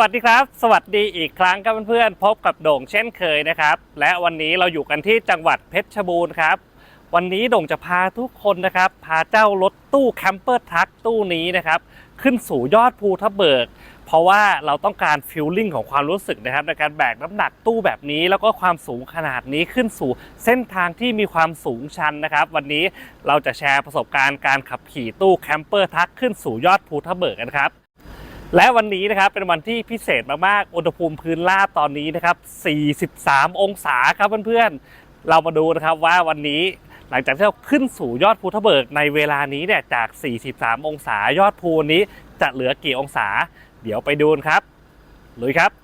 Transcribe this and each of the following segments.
วัสดีครับ สวัสดีอีกครั้งครับเพื่อนๆพบกับโด่งเช่นเคยนะครับ และวันนี้เราอยู่กันที่จังหวัดเพชรบูรณ์ครับ วันนี้โด่งจะพาทุกคนนะครับ พาเจ้ารถตู้แคมเปอร์ทรัคตู้นี้นะครับ ขึ้นสู่ยอดภูทับเบิก เพราะว่าเราต้องการฟิลลิ่งของความรู้สึกนะครับในการแบกน้ำหนักตู้แบบนี้ แล้วก็ความสูงขนาดนี้ขึ้นสู่เส้นทางที่มีความสูงชันนะครับ วันนี้เราจะแชร์ประสบการณ์การขับขี่ตู้แคมเปอร์ทรัคขึ้นสู่ยอดภูทับเบิกกันครับ และวันนี้นะครับเป็นวันที่พิเศษมากๆอุณหภูมิพื้นราบตอนนี้นะครับ 43 องศาครับเพื่อนๆ เรามาดูนะครับว่าวันนี้หลังจากที่เราขึ้นสู่ยอดภูทะเบิกในเวลานี้เนี่ยจาก 43 องศายอดภูนี้จะเหลือกี่องศา เดี๋ยวไปดูนครับลุยครับ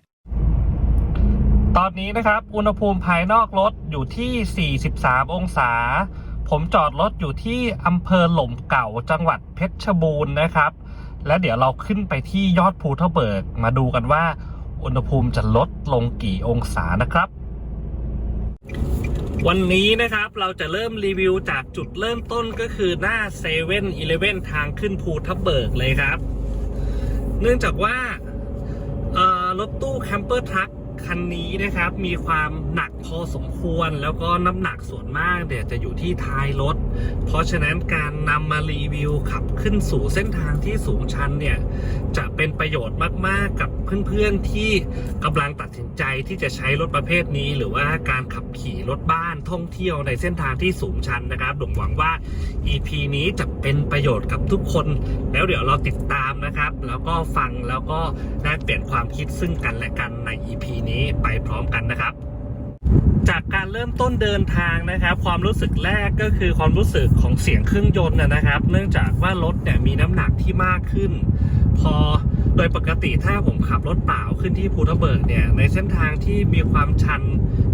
ตอนนี้นะครับอุณหภูมิภายนอกรถอยู่ที่ 43 องศา ผมจอดรถอยู่ที่อำเภอหล่มเก่าจังหวัดเพชรบูรณ์นะครับ และเดี๋ยวเราขึ้นไปที่ยอดภูทับเบิกมาดูกันว่า อุณหภูมิจะลดลงกี่องศานะครับ วันนี้นะครับเราจะเริ่มรีวิวจากจุดเริ่มต้นก็คือหน้าเซเว่นอีเลเว่นทางขึ้นภูทับเบิกเลยครับ เนื่องจากว่ารถตู้แคมเปอร์ทรัค คันนี้นะครับมีความหนักพอสมควรแล้วก็น้ำหนักส่วนมากเนี่ยจะอยู่ที่ท้ายรถ เพราะฉะนั้นการนำมารีวิวขับขึ้นสู่เส้นทางที่สูงชันเนี่ย จะเป็นประโยชน์มากๆกับเพื่อนๆที่กำลังตัดสินใจที่จะใช้รถประเภทนี้ หรือว่าการขับขี่รถบ้านท่องเที่ยวในเส้นทางที่สูงชันนะครับผมหวังว่า EP นี้จะเป็นประโยชน์กับทุกคน แล้วเดี๋ยวเราติดตามนะครับ แล้วก็ฟังแล้วก็แลกเปลี่ยนความคิดซึ่งกันและกันใน EP นี้ไปพร้อมกันนะครับ จากการเริ่มต้นเดินทางนะครับ ความรู้สึกแรกก็คือความรู้สึกของเสียงเครื่องยนต์นะนะครับ เนื่องจากว่ารถเนี่ยมีน้ำหนักที่มากขึ้น พอโดยปกติถ้าผมขับรถเปล่าขึ้นที่ภูทับเบิกเนี่ยในเส้นทางที่มีความชัน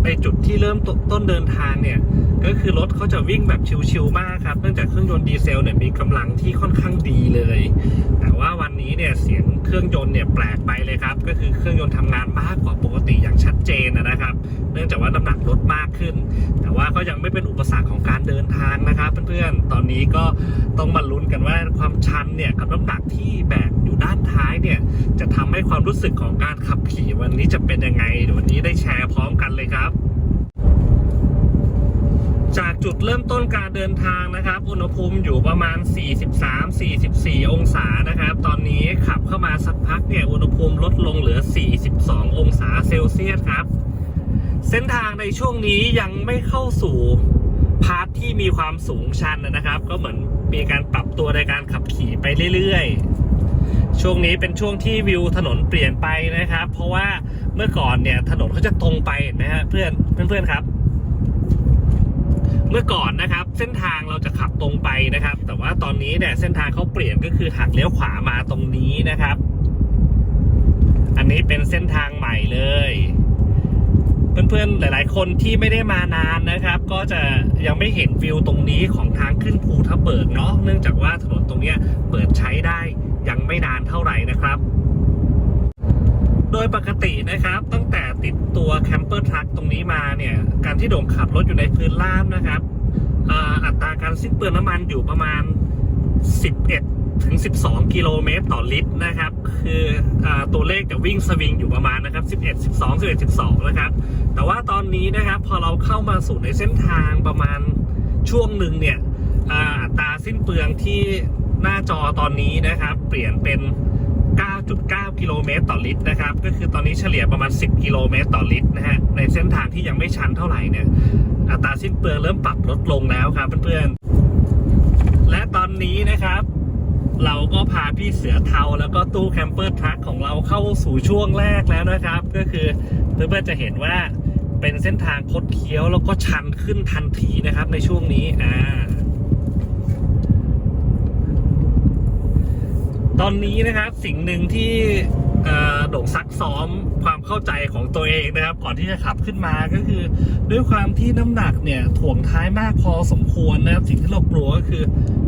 ในจุดที่เริ่มต้นเดินทางเนี่ยก็คือรถเขาจะวิ่งแบบชิวๆมากครับ เนื่องจากเครื่องยนต์ดีเซลเนี่ยมีกำลังที่ค่อนข้างดีเลย แต่ว่าวันนี้เนี่ยเสียงเครื่องยนต์เนี่ยแปลกไปเลยครับ ก็คือเครื่องยนต์ทำงานมากกว่าปกติอย่างชัดเจนนะครับ เนื่องจากว่าน้ำหนักลดมากขึ้น แต่ว่าก็ยังไม่เป็นอุปสรรคของการเดินทางนะครับ เพื่อนๆ ตอนนี้ก็ต้องมาลุ้นกันว่าความชันเนี่ยกับน้ำหนักที่แบกอยู่ด้านท้ายเนี่ยจะทำให้ความรู้สึกของการขับขี่วันนี้จะเป็นยังไงเดี๋ยววันนี้ได้แชร์พร้อมกันเลยครับ จากจุดเริ่มต้นการเดินทางนะครับ อุณหภูมิอยู่ประมาณ 43-44 องศานะครับ ตอนนี้ขับเข้ามาสักพักเนี่ย อุณหภูมิลดลงเหลือ 42 องศาเซลเซียสครับ เส้นทางในช่วงนี้ยังไม่เข้าสู่พาร์ทที่มีความสูงชันนะครับ ก็เหมือนมีการปรับตัวในการขับขี่ไปเรื่อยๆ ช่วงนี้เป็นช่วงที่วิวถนนเปลี่ยนไปนะครับ เพราะว่าเมื่อก่อนเนี่ยถนนเขาจะตรงไปนไหมฮะเพื่อนเพื่อนๆครับ เมื่อก่อนนะครับ เส้นทางเราจะขับตรงไปนะครับ แต่ว่าตอนนี้เนี่ยเส้นทางเขาเปลี่ยนก็คือหักเลี้ยวขวามาตรงนี้นะครับ อันนี้เป็นเส้นทางใหม่เลย เพื่อนๆหลาย ๆ คนที่ไม่ได้มานานนะครับ ก็จะยังไม่เห็นวิวตรงนี้ของทางขึ้นภูทับเบิกเนาะเนื่องจากว่าถนนตรงเนี้ยเปิดใช้ได้ยังไม่นานเท่าไหร่นะครับ โดยปกตินะครับ ตั้งแต่ติดตัวแคมเปอร์ทรัคตรงนี้มาเนี่ย การที่โด่งขับรถอยู่ในพื้นราบนะครับอัตราการสิ้นเปลืองน้ำมันอยู่ประมาณ 11 ถึง 12 กิโลเมตรต่อลิตรนะครับ คืออตัวเลขจะวิ่งสวิงอยู่ประมาณนะครับ 11 12 11 12 นะครับ แต่ว่าตอนนี้นะครับพอเราเข้ามาสู่ในเส้นทางประมาณช่วงหนึ่งเนี่ยอัตราสิ้นเปลืองที่หน้าจอตอนนี้นะครับ เปลี่ยนเป็น 9.9 กิโลเมตรต่อลิตรนะครับ ก็คือตอนนี้เฉลี่ยประมาณ 10 กิโลเมตรต่อลิตรนะฮะ ในเส้นทางที่ยังไม่ชันเท่าไหร่เนี่ย อัตราสิ้นเปลืองเริ่มปรับลดลงแล้วครับเพื่อนๆ และตอนนี้นะครับ เราก็พาพี่เสือเทาแล้วก็ตู้แคมเปอร์ทรัคของเราเข้าสู่ช่วงแรกแล้วนะครับ ก็คือเพื่อนๆจะเห็นว่าเป็นเส้นทางคดเคี้ยวแล้วก็ชันขึ้นทันทีนะครับในช่วงนี้ อ่า ตอนนี้นะครับสิ่งหนึ่งที่โด่งซักซ้อมความเข้าใจของตัวเองนะครับ ก่อนที่จะขับขึ้นมาก็คือ ด้วยความที่น้ำหนักเนี่ยถ่วงท้ายมากพอสมควรนะครับ สิ่งที่เรากลัวก็คือ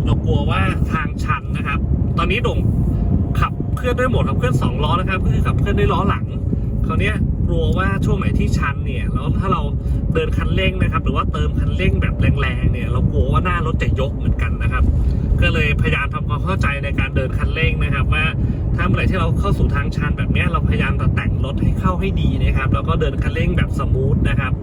เรากลัวว่าทางชันนะครับ ตอนนี้โด่งขับเคลื่อนด้วยโหมดขับเคลื่อนสองล้อนะครับก็คือขับเคลื่อนด้วยล้อหลังคราวเนี้ย กลัวว่าช่วงไหนที่ชันเนี่ยแล้วถ้าเราเดินคันเร่งนะครับ หรือว่าเติมคันเร่งแบบแรงๆเนี่ยเรากลัวว่าหน้ารถจะยกเหมือนกันนะครับ ก็เลยพยายามทำความเข้าใจในการเดินคันเร่งนะครับ ว่าถ้าเมื่อไหร่ที่เราเข้าสู่ทางชันแบบนี้เราพยายามจะแต่งรถให้เข้าให้ดีนะครับ แล้วก็เดินคันเร่งแบบสมูทนะครับ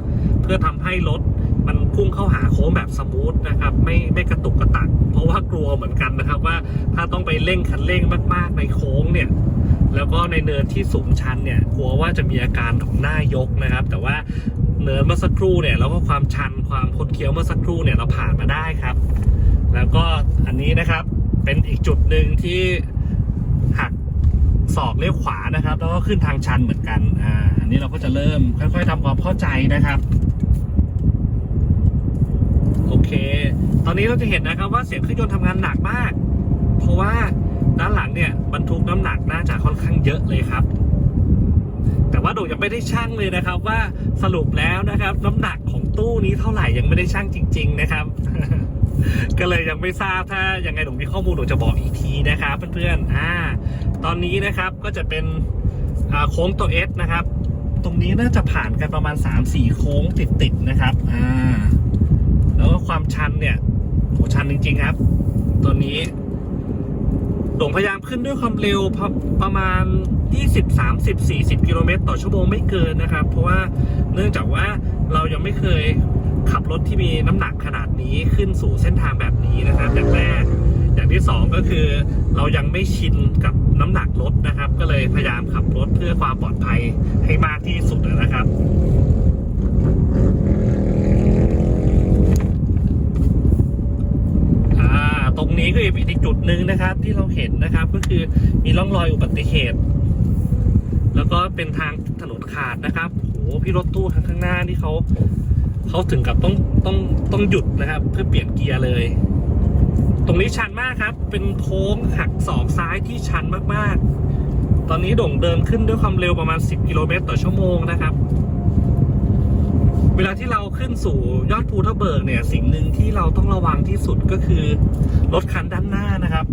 เพื่อทำให้รถมันพุ่งเข้าหาโค้งแบบสมูทนะครับไม่ไม่กระตุกกระตัก เพราะว่ากลัวเหมือนกันนะครับว่าถ้าต้องไปเร่งคันเร่งมากๆในโค้งเนี่ย แล้วก็ในเนินที่สูงชันเนี่ยกลัวว่าจะมีอาการของหน้ายกนะครับ แต่ว่าเนินเมื่อสักครู่เนี่ยแล้วก็ความชันความคดเคี้ยวเมื่อสักครู่เนี่ยเราผ่านมาได้ครับ แล้วก็อันนี้นะครับเป็นอีกจุดหนึ่งที่หักศอกเลี้ยวขวานะครับ แล้วก็ขึ้นทางชันเหมือนกันอ่าอันนี้เราก็จะเริ่มค่อย ๆทำความเข้าใจนะครับโอเค ตอนนี้เราจะเห็นนะครับว่าเสียงเครื่องยนต์ทำงานหนักมาก เพราะว่า เนี่ยบรรทุกน้ำหนักน่าจะค่อนข้างเยอะเลยครับ แต่ว่าโดยังไม่ได้ชั่งเลยนะครับ ว่าสรุปแล้วนะครับ น้ำหนักของตู้นี้เท่าไหร่ยังไม่ได้ชั่งจริง ๆ นะครับ ก็เลยยังไม่ทราบถ้ายังไงโดงมีข้อมูลโดงจะบอกอีกทีนะครับเพื่อนๆอ่า ตอนนี้นะครับก็จะเป็นโค้งตัวเอสนะครับ ตรงนี้น่าจะผ่านกันประมาณ 3-4 โค้งติดๆนะครับอ่าแล้วก็ความชันเนี่ยโหชันจริง ๆ ครับ ตัวนี้ โด่งพยายามขึ้นด้วยความเร็วประมาณ 20 30 40 กิโลเมตรต่อชั่วโมงไม่เกินนะครับ เพราะว่าเนื่องจากว่าเรายังไม่เคยขับรถที่มีน้ำหนักขนาดนี้ขึ้นสู่เส้นทางแบบนี้นะครับอย่างแรกอย่างที่สองก็คือเรายังไม่ชินกับน้ำหนักรถนะครับ ก็เลยพยายามขับรถเพื่อความปลอดภัยให้มากที่สุดนะครับ อ่าตรงนี้ ก็อีกจุดหนึ่งนะครับ ที่เราเห็นนะครับ ก็คือมีร่องรอยอุบัติเหตุ แล้วก็เป็นทางถนนขาดนะครับโหพี่รถตู้ทางข้างหน้าที่เขาเขาถึงกับต้องต้องต้องหยุดนะครับ เพื่อเปลี่ยนเกียร์เลย ตรงนี้ชันมากครับ เป็นโค้งหักศอกซ้ายที่ชันมากๆ ตอนนี้โด่งเดินขึ้นด้วยความเร็วประมาณ 10 กิโลเมตรต่อชั่วโมงนะครับ เวลาที่เราขึ้นสู่ยอดภูทับเบิกเนี่ย สิ่งหนึ่งที่เราต้องระวังที่สุดก็คือรถคันด้านหน้านะครับ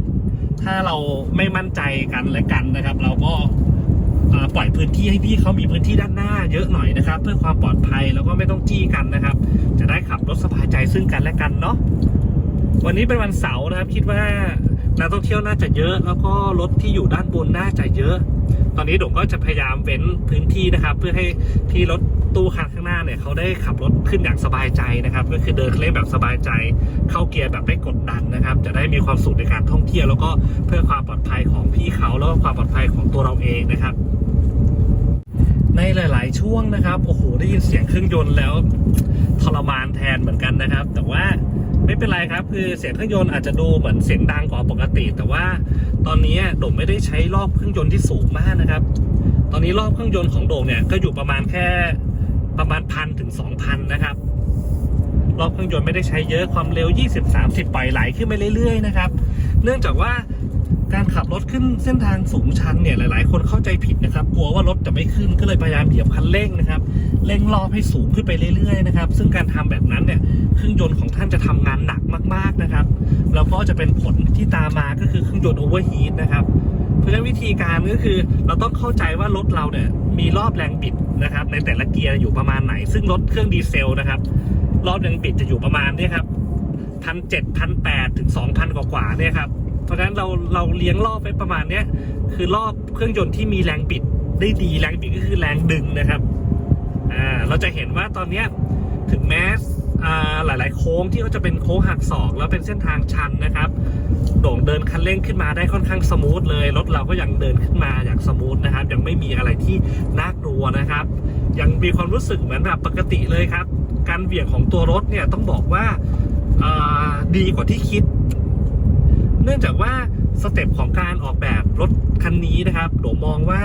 ถ้าเราไม่มั่นใจกันและกันนะครับ เราก็ปล่อยพื้นที่ให้พี่เขามีพื้นที่ด้านหน้าเยอะหน่อยนะครับ เพื่อความปลอดภัยแล้วก็ไม่ต้องจี้กันนะครับ จะได้ขับรถสบายใจซึ่งกันและกันเนาะวันนี้เป็นวันเสาร์นะครับ คิดว่านักท่องเที่ยวน่าจะเยอะแล้วก็รถที่อยู่ด้านบนน่าจะเยอะ ตอนนี้โด่งก็จะพยายามเว้นพื้นที่นะครับ เพื่อให้ที่รถ ตู้คันข้างหน้าเนี่ยเขาได้ขับรถขึ้นอย่างสบายใจนะครับ ก็คือเดินเล่นแบบสบายใจ เข้าเกียร์แบบไม่กดดันนะครับ จะได้มีความสุขในการท่องเที่ยวแล้วก็เพื่อความปลอดภัยของพี่เขาแล้วก็ความปลอดภัยของตัวเราเองนะครับในหลาย ๆ ช่วงนะครับ โอ้โห ได้ยินเสียงเครื่องยนต์แล้วทรมานแทนเหมือนกันนะครับ แต่ว่าไม่เป็นไรครับ คือเสียงเครื่องยนต์อาจจะดูเหมือนเสียงดังกว่าปกติ แต่ว่าตอนนี้โด่งไม่ได้ใช้รอบเครื่องยนต์ที่สูงมากนะครับ ตอนนี้รอบเครื่องยนต์ของโด่งเนี่ยก็อยู่ประมาณแค่ ประมาณพันถึงสองพันนะครับรอบเครื่องยนต์ไม่ได้ใช้เยอะความเร็ว 20-30 ปล่อยไหลขึ้นไปเรื่อยๆนะครับ เนื่องจากว่าการขับรถขึ้นเส้นทางสูงชันเนี่ยหลาย ๆ คนเข้าใจผิดนะครับ กลัวว่ารถจะไม่ขึ้นก็เลยพยายามเหยียบคันเร่งนะครับเร่งรอบให้สูงขึ้นไปเรื่อยๆนะครับ ซึ่งการทำแบบนั้นเนี่ยเครื่องยนต์ของท่านจะทำงานหนักมาก ๆนะครับ แล้วก็จะเป็นผลที่ตามมาก็คือเครื่องยนต์โอเวอร์ฮีทนะครับ เพราะฉะนั้นวิธีการก็คือ เราต้องเข้าใจว่ารถเราเนี่ยมีรอบแรงบิดนะครับ ในแต่ละเกียร์อยู่ประมาณไหน ซึ่งรถเครื่องดีเซลนะครับ รอบแรงบิดจะอยู่ประมาณเนี้ครับพันเจ็ดพันแปดถึงสองพันกว่าๆเนี่ยครับเพราะฉะนั้นเราเราเลี้ยงรอบไปประมาณเนี้ยคือรอบเครื่องยนต์ที่มีแรงบิดได้ดีแรงบิดก็คือแรงดึงนะครับอ่าเราจะเห็นว่าตอนเนี้ยถึงแม้อ่าหลาย ๆ โค้งที่เขาจะเป็นโค้งหักศอกแล้วเป็นเส้นทางชันนะครับ โด่งเดินคันเร่งขึ้นมาได้ค่อนข้างสมูทเลย รถเราก็ยังเดินขึ้นมาอย่างสมูทนะครับ ยังไม่มีอะไรที่น่ากลัวนะครับ ยังมีความรู้สึกเหมือนแบบปกติเลยครับ การเหวี่ยงของตัวรถเนี่ยต้องบอกว่าอ่าดีกว่าที่คิด เนื่องจากว่าสเต็ปของการออกแบบรถคันนี้นะครับโดมองว่า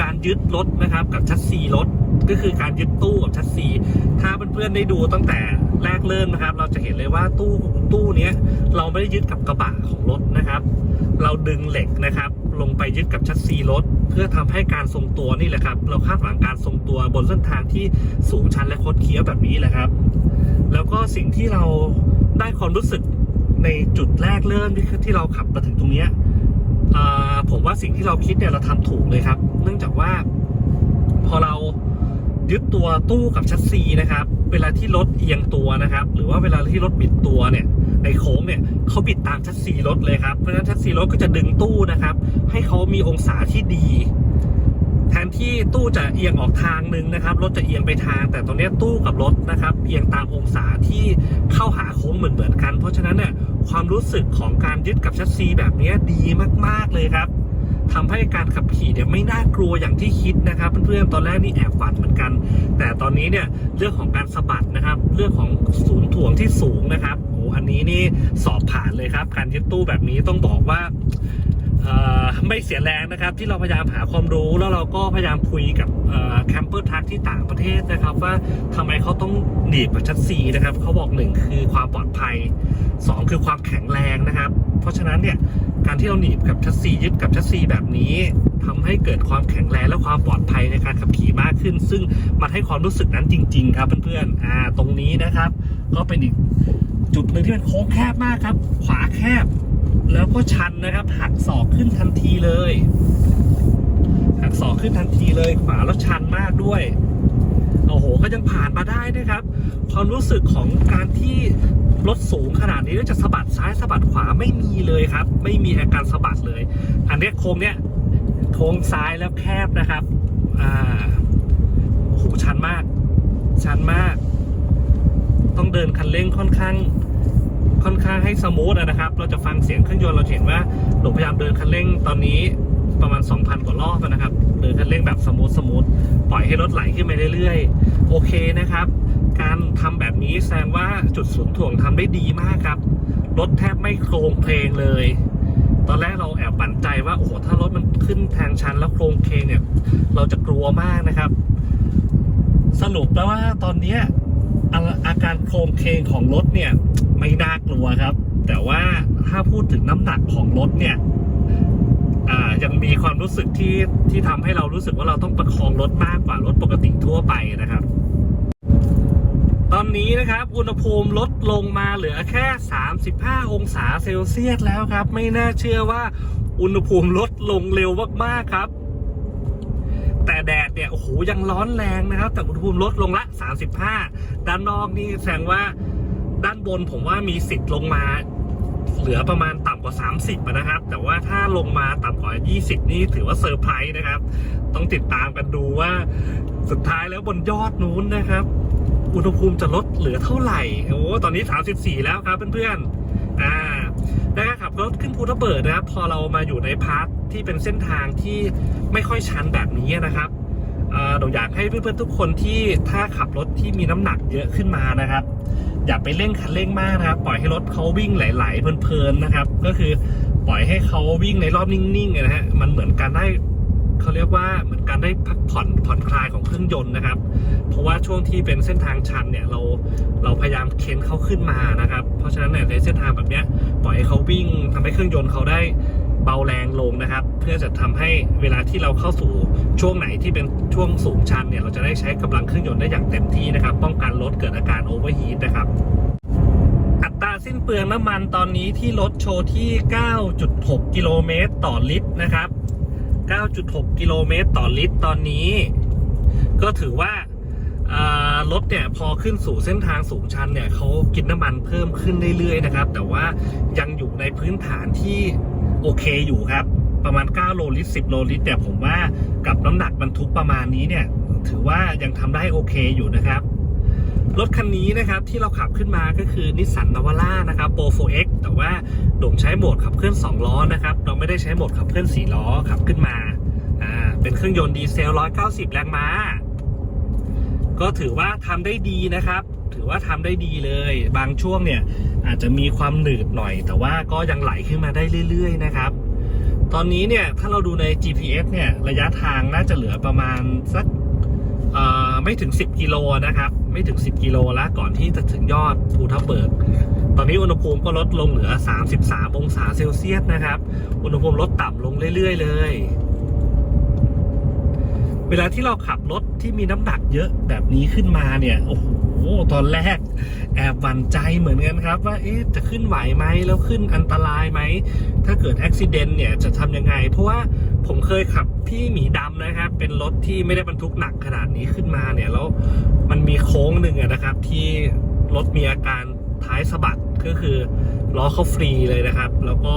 การยึดรถนะครับกับชัดซีรถก็คือการยึดตู้กับชัดซีถ้าเพื่อนๆได้ดูตั้งแต่แรกเริ่มนะครับ เราจะเห็นเลยว่าตู้ตู้เนี้ยเราไม่ได้ยึดกับกระบะของรถนะครับ เราดึงเหล็กนะครับ ลงไปยึดกับชัดซีรถเพื่อทำให้การทรงตัวนี่แหละครับ เราคาดหวังการทรงตัวบนเส้นทางที่สูงชันและคดเคี้ยวแบบนี้แหละครับ แล้วก็สิ่งที่เราได้ความรู้สึกในจุดแรกเริ่มที่ที่เราขับมาถึงตรงเนี้ย ผมว่าสิ่งที่เราคิดเนี่ยเราทำถูกเลยครับ เนื่องจากว่าพอเรายึดตัวตู้กับชัดซีนะครับ เวลาที่รถเอียงตัวนะครับ หรือว่าเวลาที่รถบิดตัวเนี่ย ในโค้งเนี่ยเขาบิดตามชัดซีรถเลยครับ เพราะฉะนั้นชัดซีรถก็จะดึงตู้นะครับ ให้เขามีองศาที่ดี แทนที่ตู้จะเอียงออกทางหนึ่งนะครับ รถจะเอียงไปทาง แต่ตรงนี้ตู้กับรถนะครับ เอียงตามองศาที่เข้าหาโค้งเหมือนเหมือนกัน เพราะฉะนั้นเนี่ยความรู้สึกของการยึดกับชัดซีแบบนี้ดีมากๆเลยครับทำให้การขับขี่เนี่ยไม่น่ากลัวอย่างที่คิดนะครับเพื่อนๆตอนแรกนี่แอบฝันเหมือนกัน แต่ตอนนี้เนี่ยเรื่องของการสะบัดนะครับ เรื่องของศูนย์ถ่วงที่สูงนะครับโอ้อันนี้นี่สอบผ่านเลยครับ การยึดตู้แบบนี้ต้องบอกว่า ไม่เสียแรงนะครับ ที่เราพยายามหาความรู้แล้วเราก็พยายามคุยกับแคมเปอร์ทักที่ต่างประเทศนะครับ ว่าทำไมเขาต้องหนีบกับชัดซีนะครับเขาบอกหนึ่งคือความปลอดภัยสองคือความแข็งแรงนะครับ เพราะฉะนั้นเนี่ยการที่เราหนีบกับชัดซียึดกับชัดซีแบบนี้ทำให้เกิดความแข็งแรงและความปลอดภัยในการขับขี่มากขึ้น ซึ่งมันให้ความรู้สึกนั้นจริง ๆ ครับเพื่อนๆอ่าตรงนี้นะครับ ก็เป็นอีกจุดหนึ่งที่เป็นโค้งแคบมากครับ ขวาแคบ แล้วก็ชันนะครับ หักศอกขึ้นทันทีเลย หักศอกขึ้นทันทีเลยขวาแล้วชันมากด้วยโอ้โหก็ยังผ่านมาได้นะครับ ความรู้สึกของการที่รถสูงขนาดนี้จะสะบัดซ้ายสะบัดขวาไม่มีเลยครับ ไม่มีอาการสะบัดเลย อันเนี้โค้งเนี้ยโค้งซ้ายแล้วแคบนะครับอ่าโอ้โหชันมาก ชันมาก ต้องเดินคันเร่งค่อนข้าง ค่อนข้างให้สมูทนะครับ เราจะฟังเสียงเครื่องยนต์เราเห็นว่าหลวงพยายามเดินคันเร่งตอนนี้ประมาณ 2,000 กว่ารอบนะครับ เดินคันเร่งแบบสมูทสมูทปล่อยให้รถไหลขึ้นไปเรื่อยๆ โอเคนะครับ การทำแบบนี้แสดงว่าจุดศูนย์ถ่วงทำได้ดีมากครับ รถแทบไม่โครงเพลงเลย ตอนแรกเราแอบปั่นใจว่าโอ้โหถ้ารถมันขึ้นทางชันแล้วโครงเพลงเนี่ย เราจะกลัวมากนะครับ สรุปแล้วว่าตอนนี้ อาการโครงเคงของรถเนี่ยไม่น่ากลัวครับ แต่ว่าถ้าพูดถึงน้ำหนักของรถเนี่ยยังมีความรู้สึกที่ที่ทำให้เรารู้สึกว่าเราต้องประคองรถมากกว่ารถปกติทั่วไปนะครับ ตอนนี้นะครับ อุณหภูมิลดลงมาเหลือแค่ 35 องศาเซลเซียสแล้วครับ ไม่น่าเชื่อว่าอุณหภูมิลดลงเร็วมากๆครับ แต่แดดเนี่ยโอ้โหยังร้อนแรงนะครับ แต่อุณหภูมิลดลงละ 35 ด้านนอกนี่แสดงว่าด้านบนผมว่ามีสิทธิ์ลงมาเหลือประมาณต่ำกว่า 30นะครับ แต่ว่าถ้าลงมาต่ำกว่า 20 นี่ถือว่าเซอร์ไพรส์นะครับ ต้องติดตามกันดูว่าสุดท้ายแล้วบนยอดนู้นนะครับ อุณหภูมิจะลดเหลือเท่าไหร่ โอ้ตอนนี้ 34 แล้วครับเพื่อนๆ อ่าได้ขับรถขึ้นภูทับเบิกนะครับ พอเรามาอยู่ในพาร์ท ที่เป็นเส้นทางที่ไม่ค่อยชันแบบนี้นะครับเราอยากให้เพื่อนๆทุกคนที่ถ้าขับรถที่มีน้ำหนักเยอะขึ้นมานะครับ อย่าไปเร่งคันเร่งมากนะครับ ปล่อยให้รถเขาวิ่งไหลๆเพลินๆนะครับ ก็คือปล่อยให้เขาวิ่งในรอบนิ่งๆนะฮะมันเหมือนการได้เขาเรียกว่าเหมือนการได้พักผ่อนผ่อนคลายของเครื่องยนต์นะครับ เพราะว่าช่วงที่เป็นเส้นทางชันเนี่ยเราเราพยายามเค้นเขาขึ้นมานะครับ เพราะฉะนั้นเนี่ยในเส้นทางแบบเนี้ยปล่อยให้เขาวิ่งทำให้เครื่องยนต์เขาได้ เบาแรงลงนะครับ เพื่อจะทำให้เวลาที่เราเข้าสู่ช่วงไหนที่เป็นช่วงสูงชันเนี่ยเราจะได้ใช้กำลังเครื่องยนต์ได้อย่างเต็มที่นะครับ ป้องกันรถเกิดอาการโอเวอร์ฮีทนะครับอัตราสิ้นเปลืองน้ำมันตอนนี้ที่รถโชว์ที่ 9.6 กิโลเมตรต่อลิตรนะครับ 9.6 กิโลเมตรต่อลิตรตอนนี้ ก็ถือว่ารถเนี่ยพอขึ้นสู่เส้นทางสูงชันเนี่ยเขากินน้ำมันเพิ่มขึ้นเรื่อยๆนะครับ แต่ว่ายังอยู่ในพื้นฐานที่ โอเคอยู่ครับ ประมาณ 9 โลลิตร 10 โลลิตร แต่ผมว่ากับน้ำหนักบรรทุกประมาณนี้เนี่ย ถือว่ายังทำได้โอเคอยู่นะครับ รถคันนี้นะครับที่เราขับขึ้นมาก็คือนิสสันนาวาร่านะครับ Pro 4X แต่ว่าโด่งใช้โหมดขับเคลื่อน 2 ล้อนะครับ เราไม่ได้ใช้โหมดขับเคลื่อน 4 ล้อขับขึ้นมา อ่า เป็นเครื่องยนต์ดีเซล 190 แรงม้า ก็ถือว่าทำได้ดีนะครับ ถือว่าทำได้ดีเลย บางช่วงเนี่ยอาจจะมีความหนืดหน่อย แต่ว่าก็ยังไหลขึ้นมาได้เรื่อย ๆ นะครับ ตอนนี้เนี่ยถ้าเราดูใน GPS เนี่ยระยะทางน่าจะเหลือประมาณสักไม่ถึง 10 กิโลนะครับ ไม่ถึง 10 กิโลแล้วก่อนที่จะถึงยอดภูทับเบิกตอนนี้อุณหภูมิก็ลดลงเหลือ 33 องศาเซลเซียสนะครับ อุณหภูมิลดต่ำลงเรื่อย ๆ เลย เวลาที่เราขับรถที่มีน้ำหนักเยอะแบบนี้ขึ้นมาเนี่ย โอ้โห ตอนแรกแอบหวั่นใจเหมือนกันครับ ว่าเอ๊ะจะขึ้นไหวไหมแล้วขึ้นอันตรายไหม ถ้าเกิดอุบิเหตุเนี่ยจะทำยังไง เพราะว่าผมเคยขับพี่หมีดำนะครับ เป็นรถที่ไม่ได้บรรทุกหนักขนาดนี้ขึ้นมาเนี่ยแล้วมันมีโค้งหนึ่งนะครับ ที่รถมีอาการท้ายสะบัดก็คือล้อเขาฟรีเลยนะครับ แล้วก็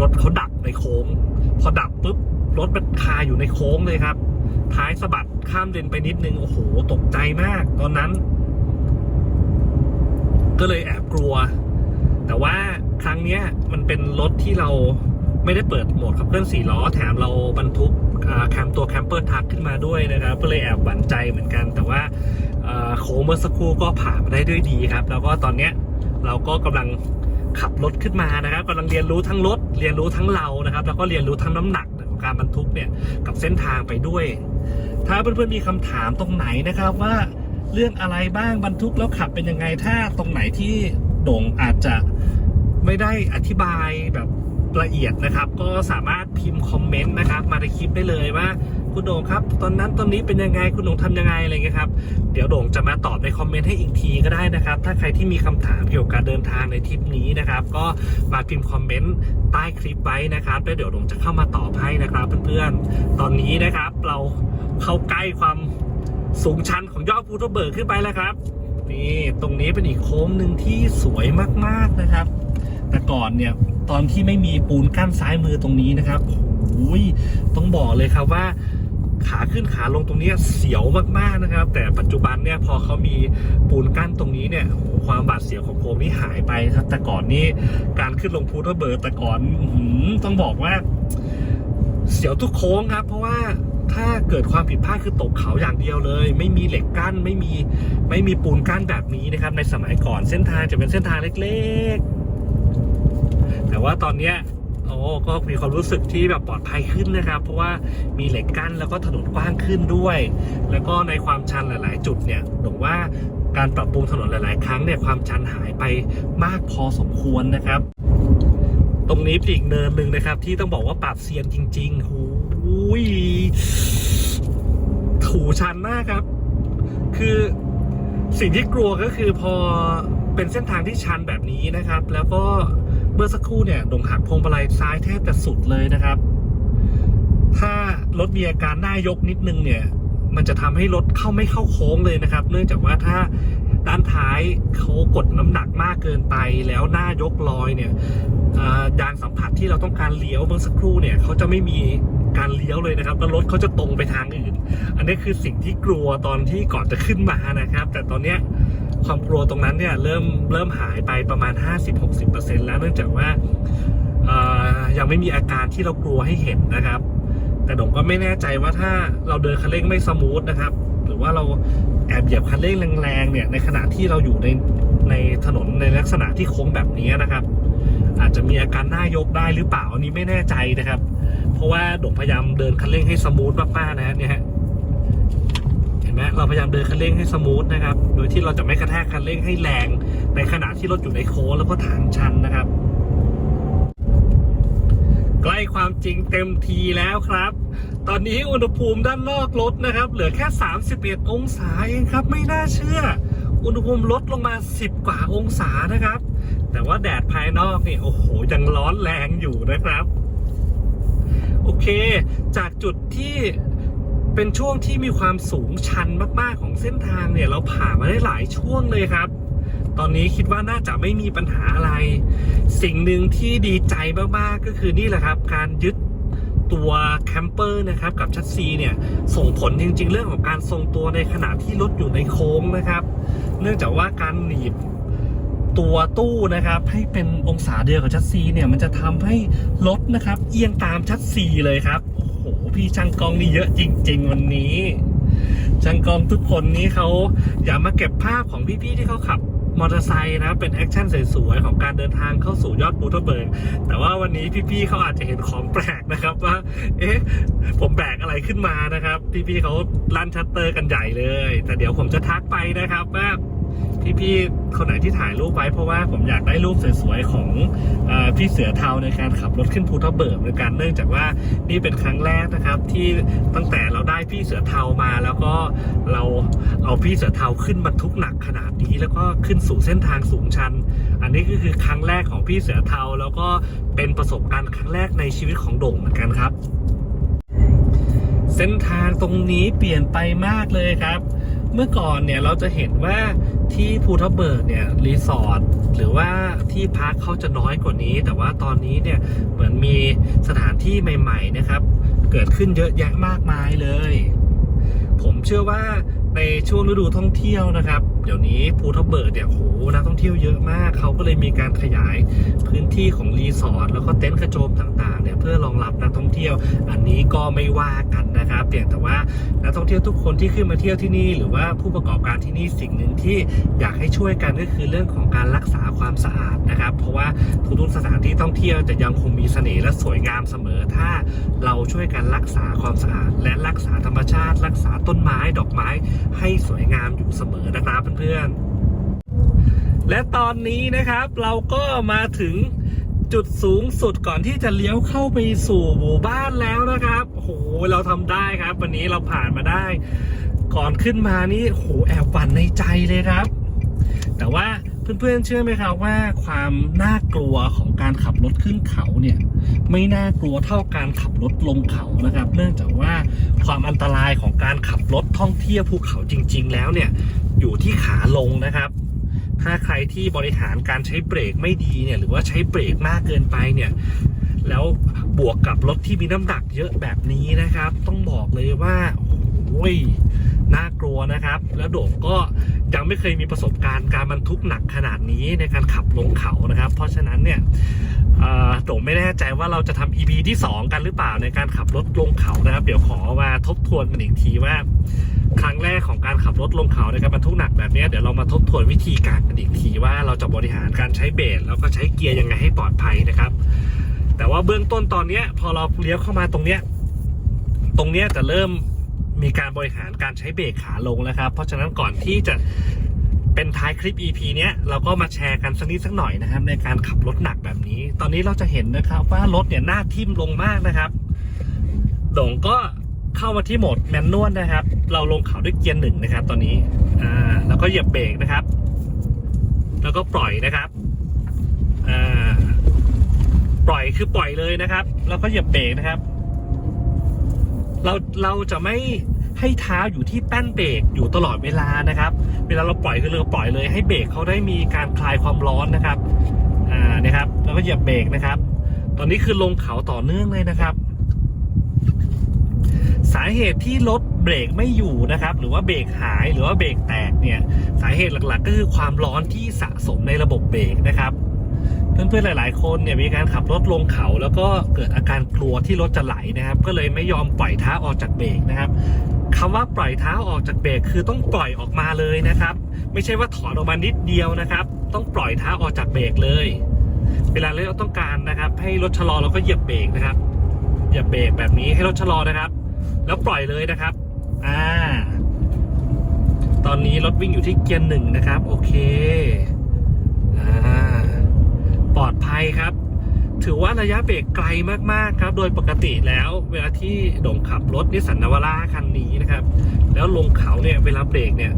รถเขาดับในโค้ง พอดับปุ๊บรถมันคาอยู่ในโค้งเลยครับ ท้ายสะบัดข้ามเลนไปนิดนึง โอ้โห ตกใจมาก ตอนนั้น ก็เลยแอบกลัว แต่ว่าครั้งเนี้ยมันเป็นรถที่เราไม่ได้เปิดโหมดขับเคลื่อนสี่ล้อ แถมเราบรรทุกแคมตัวแคมเปอร์ทักขึ้นมาด้วยนะครับ ก็เลยแอบหวั่นใจเหมือนกัน แต่ว่าโค้งเมื่อสักครู่ก็ผ่านมาได้ด้วยดีครับ แล้วก็ตอนเนี้ยเราก็กำลังขับรถขึ้นมานะครับกำลังเรียนรู้ทั้งรถเรียนรู้ทั้งเรานะครับ แล้วก็เรียนรู้ทั้งน้ำหนักของการบรรทุกเนี่ยกับเส้นทางไปด้วย ถ้าเพื่อนๆมีคำถามตรงไหนนะครับว่า เรื่องอะไรบ้างบรรทุกแล้วขับเป็นยังไงถ้าตรงไหนที่โด่งอาจจะไม่ได้อธิบายแบบละเอียดนะครับ ก็สามารถพิมพ์คอมเมนต์นะครับ มาในคลิปได้เลยว่าคุณโด่งครับ ตอนนั้นตอนนี้เป็นยังไงคุณโด่งทำยังไงอะไรเงี้ยครับเดี๋ยวโด่งจะมาตอบในคอมเมนต์ให้อีกทีก็ได้นะครับ ถ้าใครที่มีคำถามเกี่ยวกับการเดินทางในทริปนี้นะครับ ก็มาพิมพ์คอมเมนต์ใต้คลิปไว้นะครับแล้วเดี๋ยวโด่งจะเข้ามาตอบให้นะครับ เพื่อนๆตอนนี้นะครับเราเข้าใกล้ความ สูงชันของยอดภูทับเบิกขึ้นไปแล้วครับนี่ตรงนี้เป็นอีกโค้งหนึ่งที่สวยมากๆนะครับ แต่ก่อนเนี่ยตอนที่ไม่มีปูนกั้นซ้ายมือตรงนี้นะครับโอ้ยต้องบอกเลยครับว่าขาขึ้นขาลงตรงนี้เสียวมากๆนะครับ แต่ปัจจุบันเนี่ยพอเขามีปูนกั้นตรงนี้เนี่ยความบาดเสียวของโค้งนี้หายไปครับ แต่ก่อนนี่การขึ้นลงภูทับเบิกแต่ก่อนอต้องบอกว่า เสียวทุกโค้งครับ เพราะว่า ถ้าเกิดความผิดพลาดคือตกเขาอย่างเดียวเลย ไม่มีเหล็กกั้นไม่มีไม่มีปูนกั้นแบบนี้นะครับ ในสมัยก่อนเส้นทางจะเป็นเส้นทางเล็กๆ แต่ว่าตอนเนี้ยโอ้ก็มีความรู้สึกที่แบบปลอดภัยขึ้นนะครับ เพราะว่ามีเหล็กกั้นแล้วก็ถนนกว้างขึ้นด้วย แล้วก็ในความชันหลาย ๆ จุดเนี่ยผมว่าการปรับปรุงถนนหลาย ๆ ครั้งเนี่ยความชันหายไปมากพอสมควรนะครับ ตรงนี้เป็นอีกเนินหนึ่งนะครับ ที่ต้องบอกว่าปรับเซียนจริงๆหู ยถูชันมากครับ คือสิ่งที่กลัวก็คือพอเป็นเส้นทางที่ชันแบบนี้นะครับ แล้วก็เมื่อสักครู่เนี่ยดงหักพวงมาลัยซ้ายแทบจะสุดเลยนะครับ ถ้ารถมีอาการหน้ายกนิดนึงเนี่ย มันจะทำให้รถเข้าไม่เข้าโค้งเลยนะครับ เนื่องจากว่าถ้าด้านท้ายเขากดน้ำหนักมากเกินไปแล้วหน้ายกลอยเนี่ยอ่ายางสัมผัสที่เราต้องการเลี้ยวเมื่อสักครู่เนี่ยเขาจะไม่มี การเลี้ยวเลยนะครับแล้วรถเขาจะตรงไปทางอื่น อันนี้คือสิ่งที่กลัวตอนที่ก่อนจะขึ้นมานะครับ แต่ตอนเนี้ยความกลัวตรงนั้นเนี่ยเริ่มเริ่มหายไปประมาณ 50-60%แล้วเนื่องจากว่ายังไม่มีอาการที่เรากลัวให้เห็นนะครับ แต่ผมก็ไม่แน่ใจว่าถ้าเราเดินคันเร่งไม่สมูทนะครับ หรือว่าเราแอบเหยียบคันเร่งแรงๆเนี่ยในขณะที่เราอยู่ในในถนนในลักษณะที่โค้งแบบนี้นะครับ อาจจะมีอาการหน้ายกได้หรือเปล่าอันนี้ไม่แน่ใจนะครับ ราะว่าด่งพยายามเดินคันเร่งให้สมูทมากๆนะฮะเนี่ยฮะเห็นไหมเราพยายามเดินคันเร่งให้สมูทนะครับ โดยที่เราจะไม่กระแทกคันเร่งให้แรง ในขณะที่รถอยู่ในโค้งแล้วก็ทางชันนะครับ ใกล้ความจริงเต็มทีแล้วครับ ตอนนี้อุณหภูมิด้านนอกรถนะครับ เหลือแค่ 31 องศาเองครับ ไม่น่าเชื่อ อุณหภูมิลดลงมา 10 กว่าองศานะครับ แต่ว่าแดดภายนอกนี่โอ้โหยังร้อนแรงอยู่นะครับ โอเค จากจุดที่เป็นช่วงที่มีความสูงชันมากๆของเส้นทางเนี่ย เราผ่านมาได้หลายช่วงเลยครับ ตอนนี้คิดว่าน่าจะไม่มีปัญหาอะไร สิ่งหนึ่งที่ดีใจมากๆก็คือนี่แหละครับ การยึดตัวแคมเปอร์นะครับกับชัดซีเนี่ยส่งผลจริง ๆ เรื่องของการทรงตัวในขณะที่รถอยู่ในโค้งนะครับ เนื่องจากว่าการหนีบ ตัวตู้นะครับ ให้เป็นองศาเดียวกับชัดซีเนี่ยมันจะทำให้รถนะครับ เอียงตามชัดซีเลยครับโอ้โหพี่ช่างกล้องนี่เยอะจริง ๆ วันนี้ช่างกล้องทุกคนนี้เขาอยากมาเก็บภาพของพี่ๆที่เขาขับมอเตอร์ไซค์นะเป็นแอคชั่นสวยๆของการเดินทางเข้าสู่ยอดภูทับเบิกแต่ว่าวันนี้พี่ๆเขาอาจจะเห็นของแปลกนะครับว่า เอ๊ะ ผมแบกอะไรขึ้นมานะครับ พี่ๆเขาลั่นชัตเตอร์กันใหญ่เลย แต่เดี๋ยวผมจะทักไปนะครับว่า พี่ๆคนไหนที่ถ่ายรูปไว้เพราะว่าผมอยากได้รูปสวยๆของอพี่เสือเทาในการขับรถขึ้นภูทับเบิกในการเนื่องจากว่านี่เป็นครั้งแรกนะครับ ที่ตั้งแต่เราได้พี่เสือเทามา แล้วก็เราเอาพี่เสือเทาขึ้นบรรทุกหนักขนาดนี้ แล้วก็ขึ้นสู่เส้นทางสูงชัน อันนี้ก็คือครั้งแรกของพี่เสือเทาแล้วก็เป็นประสบการณ์ครั้งแรกในชีวิตของโด่งเหมือนกันครับ เส้นทางตรงนี้เปลี่ยนไปมากเลยครับเมื่อก่อนเนี่ยเราจะเห็นว่า ที่ภูทับเบิกเนี่ยรีสอร์ทหรือว่าที่พักเขาจะน้อยกว่านี้ แต่ว่าตอนนี้เนี่ยเหมือนมีสถานที่ใหม่ๆนะครับ เกิดขึ้นเยอะแยะมากมายเลย ผมเชื่อว่าในช่วงฤดูท่องเที่ยวนะครับ เดี๋ยวนี้ภูทับเบิกเนี่ยโหนักท่องเที่ยวเยอะมาก เขาก็เลยมีการขยายพื้นที่ของรีสอร์ทแล้วก็เต็นท์กระโจมต่างๆเนี่ยเพื่อรองรับนักท่องเที่ยว อันนี้ก็ไม่ว่ากันนะครับเพียงแต่ว่านักท่องเที่ยวทุกคนที่ขึ้นมาเที่ยวที่นี่ หรือว่าผู้ประกอบการที่นี่สิ่งหนึ่งที่อยากให้ช่วยกันก็คือเรื่องของการรักษาความสะอาดนะครับ เพราะว่าทุกๆสถานที่ท่องเที่ยวจะยังคงมีเสน่ห์และสวยงามเสมอถ้าเราช่วยกันรักษาความสะอาด และรักษาธรรมชาติ รักษาต้นไม้ดอกไม้ให้สวยงามอยู่เสมอนะครับเพื่อนๆ และตอนนี้นะครับเราก็มาถึงจุดสูงสุดก่อนที่จะเลี้ยวเข้าไปสู่หมู่บ้านแล้วนะครับโหเราทำได้ครับ วันนี้เราผ่านมาได้ ก่อนขึ้นมานี่โอ้โหแอบหวั่นในใจเลยครับ แต่ว่าเพื่อนๆเชื่อไหมครับว่าความน่ากลัวของการขับรถขึ้นเขาเนี่ยไม่น่ากลัวเท่าการขับรถลงเขานะครับ เนื่องจากว่าความอันตรายของการขับรถท่องเที่ยวภูเขาจริง ๆ แล้วเนี่ย อยู่ที่ขาลงนะครับ ถ้าใครที่บริหารการใช้เบรกไม่ดีเนี่ยหรือว่าใช้เบรกมากเกินไปเนี่ยแล้วบวกกับรถที่มีน้ำหนักเยอะแบบนี้นะครับ ต้องบอกเลยว่าโอ้ยน่ากลัวนะครับ แล้วโด่งก็ยังไม่เคยมีประสบการณ์การบรรทุกหนักขนาดนี้ในการขับลงเขานะครับ เพราะฉะนั้นเนี่ยโด่งไม่แน่ใจว่าเราจะทำ EP ที่ 2 กันหรือเปล่าในการขับรถลงเขานะครับ เดี๋ยวขอมาทบทวนกันอีกทีว่า ครั้งแรกของการขับรถลงเขาในการบรรทุกหนักแบบนี้เดี๋ยวเรามาทบทวนวิธีการกันอีกทีว่าเราจะบริหารการใช้เบรกแล้วก็ใช้เกียร์ยังไงให้ปลอดภัยนะครับ แต่ว่าเบื้องต้นตอนนี้พอเราเลี้ยวเข้ามาตรงเนี้ยตรงเนี้ยจะเริ่มมีการบริหารการใช้เบรกขาลงแล้วครับ เพราะฉะนั้นก่อนที่จะเป็นท้ายคลิป EP เนี้ยเราก็มาแชร์กันสักนิดสักหน่อยนะครับ ในการขับรถหนักแบบนี้ ตอนนี้เราจะเห็นนะครับว่ารถเนี่ยหน้าทิ่มลงมากนะครับโด่งก็ เข้ามาที่โหมดแมนนวลนะครับ เราลงเขาด้วยเกียร์หนึ่งนะครับ ตอนนี้อ่าแล้วก็เหยียบเบรกนะครับ แล้วก็ปล่อยนะครับอ่าปล่อยคือปล่อยเลยนะครับ แล้วก็เหยียบเบรกนะครับ เราเราจะไม่ให้เท้าอยู่ที่แป้นเบรกอยู่ตลอดเวลานะครับ เวลาเราปล่อยคือเราปล่อยเลย ให้เบรกเขาได้มีการคลายความร้อนนะครับ อ่านะครับ แล้วก็เหยียบเบรกนะครับ ตอนนี้คือลงเขาต่อเนื่องเลยนะครับ สาเหตุที่รถเบรกไม่อยู่นะครับ หรือว่าเบรกหายหรือว่าเบรกแตกเนี่ยสาเหตุหลักๆ ก็คือความร้อนที่สะสมในระบบเบรกนะครับเพื่อนๆหลาย ๆ คนเนี่ยมีการขับรถลงเขาแล้วก็เกิดอาการกลัวที่รถจะไหลนะครับ ก็เลยไม่ยอมปล่อยเท้าออกจากเบรกนะครับคำว่าปล่อยเท้าออกจากเบรกคือต้องปล่อยออกมาเลยนะครับ ไม่ใช่ว่าถอนออกมานิดเดียวนะครับ ต้องปล่อยเท้าออกจากเบรกเลย เวลาเราต้องการนะครับ ให้รถชะลอเราก็เหยียบเบรกนะครับเหยียบเบรกแบบนี้ให้รถชะลอนะครับ แล้วปล่อยเลยนะครับ อ่า ตอนนี้รถวิ่งอยู่ที่เกียร์หนึ่งนะครับ โอเค อ่า ปลอดภัยครับ ถือว่าระยะเบรกไกลมากๆครับ โดยปกติแล้ว เวลาที่ดงขับรถนิสสันนาวาร่าคันนี้นะครับ แล้วลงเขาเนี่ยเวลาเบรกเนี่ย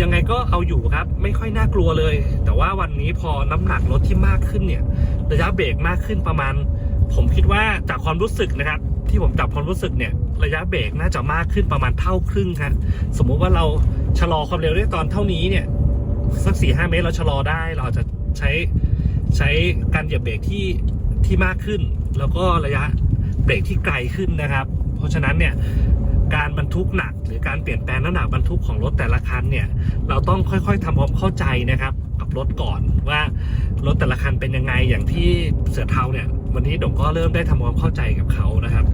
ยังไงก็เอาอยู่ครับ ไม่ค่อยน่ากลัวเลย แต่ว่าวันนี้พอน้ำหนักรถที่มากขึ้นเนี่ย ระยะเบรกมากขึ้นประมาณ ผมคิดว่าจากความรู้สึกนะครับ ที่ผมจับความรู้สึกเนี่ย ระยะเบรกน่าจะมากขึ้นประมาณเท่าครึ่งครับสมมุติว่าเราชะลอความเร็วได้ตอนเท่านี้เนี่ย สักสี่ห้าเมตรเราชะลอได้ เราจจะใช้ใช้การเหยียบเบรกที่ที่มากขึ้น แล้วก็ระยะเบรกที่ไกลขึ้นนะครับ เพราะฉะนั้นเนี่ยการบรรทุกหนัก หรือการเปลี่ยนแปลงน้ำหนักบรรทุกของรถแต่ละคันเนี่ย เราต้องค่อยๆทำความเข้าใจนะครับ กับรถก่อนว่ารถแต่ละคันเป็นยังไงอย่างที่เสือเทาเนี่ย วันนี้ดงก็เริ่มได้ทำความเข้าใจกับเขานะครับ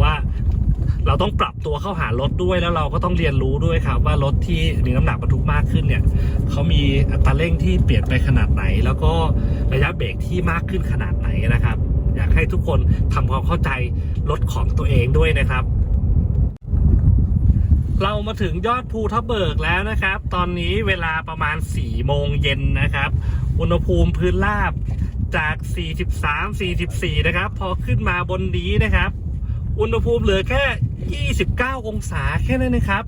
ว่าเราต้องปรับตัวเข้าหารถด้วยแล้วเราก็ต้องเรียนรู้ด้วยครับ ว่ารถที่มีน้ำหนักบรรทุกมากขึ้นเนี่ยเขามีอัตราเร่งที่เปลี่ยนไปขนาดไหน แล้วก็ระยะเบรกที่มากขึ้นขนาดไหนนะครับ อยากให้ทุกคนทำความเข้าใจรถของตัวเองด้วยนะครับ เรามาถึงยอดภูทับเบิกแล้วนะครับ ตอนนี้เวลาประมาณ4โมงเย็นนะครับ อุณหภูมิพื้นราบ จาก 43 44 นะครับ พอขึ้นมาบนนี้นะครับ อุณหภูมิเหลือแค่ 29 องศาแค่นั้นนะครับ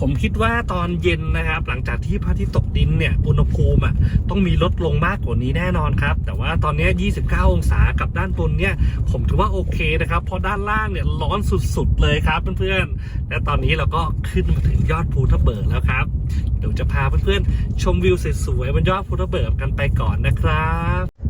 ผมคิดว่าตอนเย็นนะครับ หลังจากที่พระอาทิตย์ตกดินเนี่ยอุณหภูมิอะต้องมีลดลงมากกว่านี้แน่นอนครับ แต่ว่าตอนนี้ 29 องศากับด้านบนเนี่ย ผมถือว่าโอเคนะครับ เพราะด้านล่างเนี่ยร้อนสุดๆเลยครับเพื่อนๆ และตอนนี้เราก็ขึ้นมาถึงยอดภูทับเบิกแล้วครับ เดี๋ยวจะพาเพื่อนๆชมวิวสวยๆบนยอดภูทับเบิกกันไปก่อนนะครับ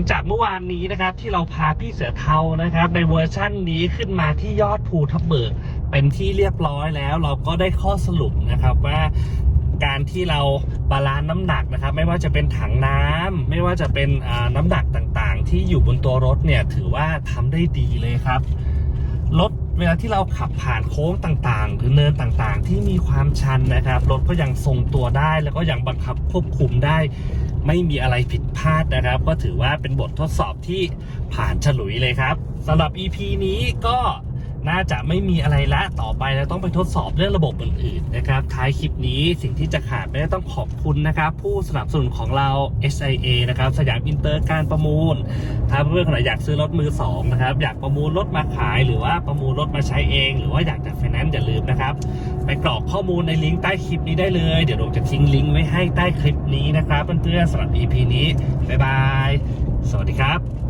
งจากเมื่อวานนี้นะครับที่เราพาพี่เสือเทานะครับ ในเวอร์ชั่นนี้ขึ้นมาที่ยอดภูทับเบิกเป็นที่เรียบร้อยแล้ว เราก็ได้ข้อสรุปนะครับว่าการที่เราบาลานซ์น้ำหนักนะครับ ไม่ว่าจะเป็นถังน้ำไม่ว่าจะเป็นน้ำหนักต่างๆ ที่อยู่บนตัวรถเนี่ยถือว่าทำได้ดีเลยครับรถเวลาที่เราขับผ่านโค้งต่างๆ หรือเนินต่างๆ ที่มีความชันนะครับรถก็ยังทรงตัวได้แล้วก็ยังบังคับควบคุมได้ ไม่มีอะไรผิดพลาดนะครับ ก็ถือว่าเป็นบททดสอบที่ผ่านฉลุยเลยครับสำหรับ EP นี้ก็ น่าจะไม่มีอะไรละต่อไปเราต้องไปทดสอบเรื่องระบบอื่นๆนะครับท้ายคลิปนี้สิ่งที่จะขาดไม่ได้ต้องขอบคุณนะครับ ผู้สนับสนุนของเรา SIA นะครับสยามอินเตอร์การประมูล ถ้าเพื่อนคนไหนอยากซื้อรถมือสองนะครับอยากประมูลรถมาขาย หรือว่าประมูลรถมาใช้เอง หรือว่าอยากจะไฟแนนซ์อย่าลืมนะครับไปกรอกข้อมูลในลิงก์ใต้คลิปนี้ได้เลย เดี๋ยวเราจะทิ้งลิงก์ไว้ให้ใต้คลิปนี้นะครับเพื่อนๆสำหรับ EP นี้บ๊ายบายสวัสดีครับ